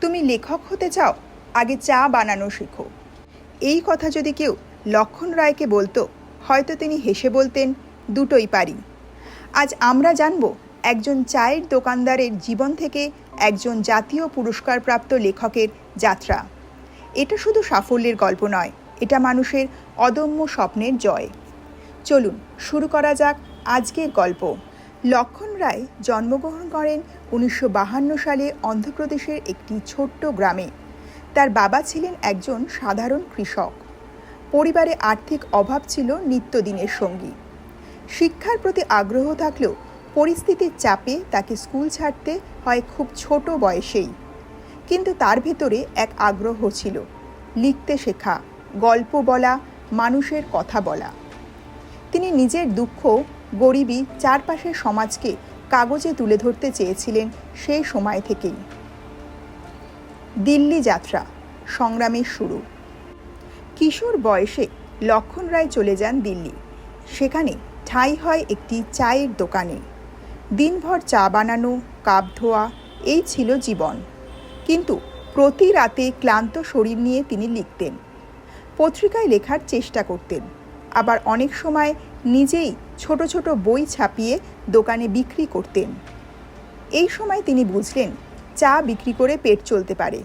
তুমি লেখক হতে চাও, আগে চা বানানো শেখো। এই কথা যদি কেউ লক্ষণ রায়কে বলতো, হয়তো তিনি হেসে বলতেন, দুটোই পারি। আজ আমরা জানব একজন চায়ের দোকানদারের জীবন থেকে একজন জাতীয় পুরস্কারপ্রাপ্ত লেখকের যাত্রা। এটা শুধু সাফল্যের গল্প নয়, এটা মানুষের অদম্য স্বপ্নের জয়। চলুন, শুরু করা যাক আজকের গল্প। লক্ষণ রায় জন্মগ্রহণ করেন উনিশশো সালে অন্ধ্রপ্রদেশের একটি ছোট্ট গ্রামে। তার বাবা ছিলেন একজন সাধারণ কৃষক। পরিবারে আর্থিক অভাব ছিল নিত্যদিনের সঙ্গী। শিক্ষার প্রতি আগ্রহ থাকলেও পরিস্থিতির চাপে তাকে স্কুল ছাড়তে হয় খুব ছোট বয়সেই। কিন্তু তার ভেতরে এক আগ্রহ ছিল। লিখতে শেখা, গল্প বলা, মানুষের কথা বলা। তিনি নিজের দুঃখ গরিবী চারপাশের সমাজকে কাগজে তুলে ধরতে চেয়েছিলেন সেই সময় থেকেই। দিল্লি যাত্রা, সংগ্রামের শুরু। কিশোর বয়সে লক্ষণ রায় চলে যান দিল্লি। সেখানে ঠাঁই হয় একটি চায়ের দোকানে। দিনভর চা বানানো, কাপ ধোয়া, এই ছিল জীবন। কিন্তু প্রতি রাতে ক্লান্ত শরীর নিয়ে তিনি লিখতেন। পত্রিকায় লেখার চেষ্টা করতেন। আবার অনেক সময় নিজেই ছোট ছোট বই ছাপিয়ে দোকানে বিক্রি করতেন। এই সময় তিনি বুঝলেন চা বিক্রি করে পেট চলতে পারে।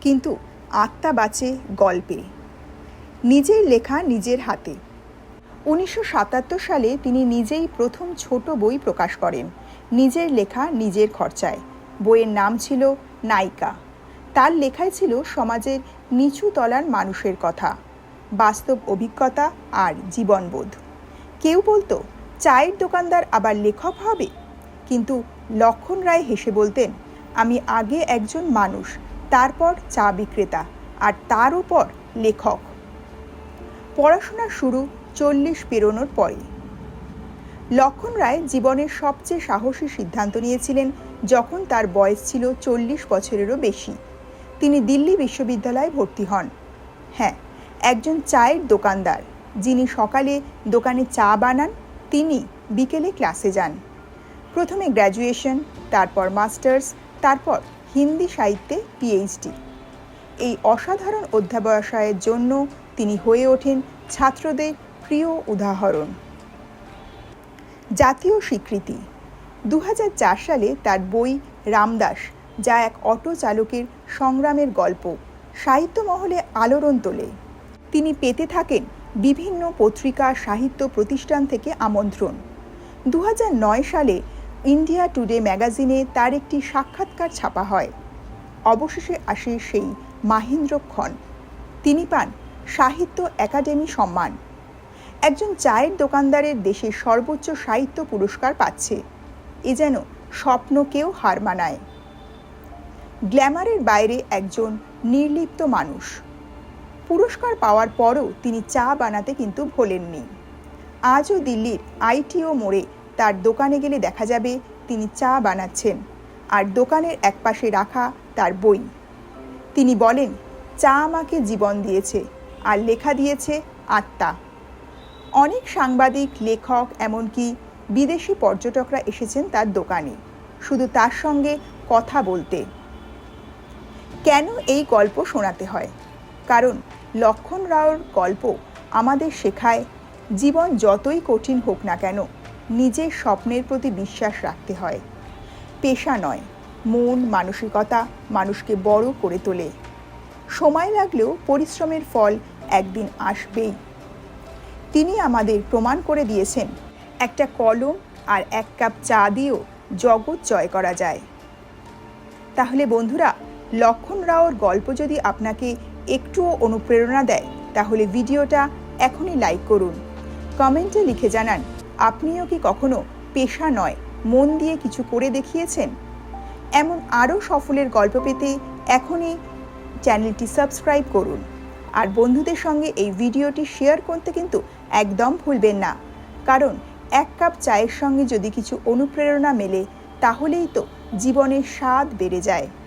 কিন্তু আত্মা বাঁচে গল্পে। নিজের লেখা নিজের হাতে। উনিশশো সাতাত্তর সালে তিনি নিজেই প্রথম ছোট বই প্রকাশ করেন, নিজের লেখা নিজের খরচায়। বইয়ের নাম ছিল নায়িকা। তার লেখায় ছিল সমাজের নিচু তলার মানুষের কথা। বাস্তব অভিজ্ঞতা আর জীবনবোধ। কেউ বলতো, চায়ের দোকানদার আবার লেখক হবে? কিন্তু লক্ষণ রায় হেসে বলতেন, আমি আগে একজন মানুষ, তারপর চা বিক্রেতা, আর তার উপর লেখক। পড়াশোনা শুরু চল্লিশ পেরোনোর পরে। লক্ষণ রায় জীবনের সবচেয়ে সাহসী সিদ্ধান্ত নিয়েছিলেন যখন তার বয়স ছিল চল্লিশ বছরেরও বেশি। তিনি দিল্লি বিশ্ববিদ্যালয়ে ভর্তি হন। হ্যাঁ একজন চায়ের দোকানদার। যিনি সকালে দোকানে চা বানান, তিনি বিকেলে ক্লাসে যান। প্রথমে গ্র্যাজুয়েশন, তারপর মাস্টার্স, তারপর হিন্দি সাহিত্যে পিএইচডি। এই অসাধারণ অধ্যাবসায়ের জন্য তিনি হয়ে ওঠেন ছাত্রদের প্রিয় উদাহরণ। জাতীয় স্বীকৃতি। দু হাজার চার সালে তার বই রামদাস, যা এক অটো চালকের সংগ্রামের গল্প, সাহিত্য মহলে আলোড়ন তোলে। তিনি পেতে থাকেন বিভিন্ন পত্রিকা, সাহিত্য প্রতিষ্ঠান থেকে আমন্ত্রণ। দু হাজার নয় সালে ইন্ডিয়া টুডে ম্যাগাজিনে তার একটি সাক্ষাৎকার ছাপা হয়। অবশেষে আসে সেই মাহেন্দ্রক্ষণ তিনি পান সাহিত্য একাডেমি সম্মান। একজন চায়ের দোকানদারের দেশে সর্বোচ্চ সাহিত্য পুরস্কার পাচ্ছে। এ যেন স্বপ্নকেও হার মানায়। গ্ল্যামারের বাইরে একজন নির্লিপ্ত মানুষ। পুরস্কার পাওয়ার পরও তিনি চা বানাতে কিন্তু ভোলেননি। আজও দিল্লির আইটিও মোড়ে তার দোকানে গেলে দেখা যাবে তিনি চা বানাচ্ছেন আর দোকানের একপাশে রাখা তার বই। তিনি বলেন, চা আমাকে জীবন দিয়েছে আর লেখা দিয়েছে আত্মা। অনেক সাংবাদিক, লেখক, এমনকি বিদেশি পর্যটকরা এসেছেন তার দোকানে। শুধু তার সঙ্গে কথা বলতে। কেন এই গল্প শোনাতে হয়? কারণ লক্ষণ রাওর গল্প আমাদের শেখায়, জীবন যতই কঠিন হোক না কেন, নিজের স্বপ্নের প্রতি বিশ্বাস রাখতে হয়। পেশা নয়, মন, মানসিকতা মানুষকে বড় করে তোলে। সময় লাগলেও পরিশ্রমের ফল একদিন আসবেই। তিনি আমাদের প্রমাণ করে দিয়েছেন, একটা কলম আর এক কাপ চা দিয়েও জগৎ জয় করা যায়। তাহলে বন্ধুরা, লক্ষণ রাওর গল্প যদি আপনাকে একটুও অনুপ্রেরণা দেয়, তাহলে ভিডিওটা এখনই লাইক করুন। কমেন্টে লিখে জানান, আপনিও কি কখনো পেশা নয়, মন দিয়ে কিছু করে দেখিয়েছেন? এমন আরও সফলের গল্প পেতে এখনই চ্যানেলটি সাবস্ক্রাইব করুন। আর বন্ধুদের সঙ্গে এই ভিডিওটি শেয়ার করতে কিন্তু একদম ভুলবেন না। কারণ এক কাপ চায়ের সঙ্গে যদি কিছু অনুপ্রেরণা মেলে, তাহলেই তো জীবনের স্বাদ বেড়ে যায়।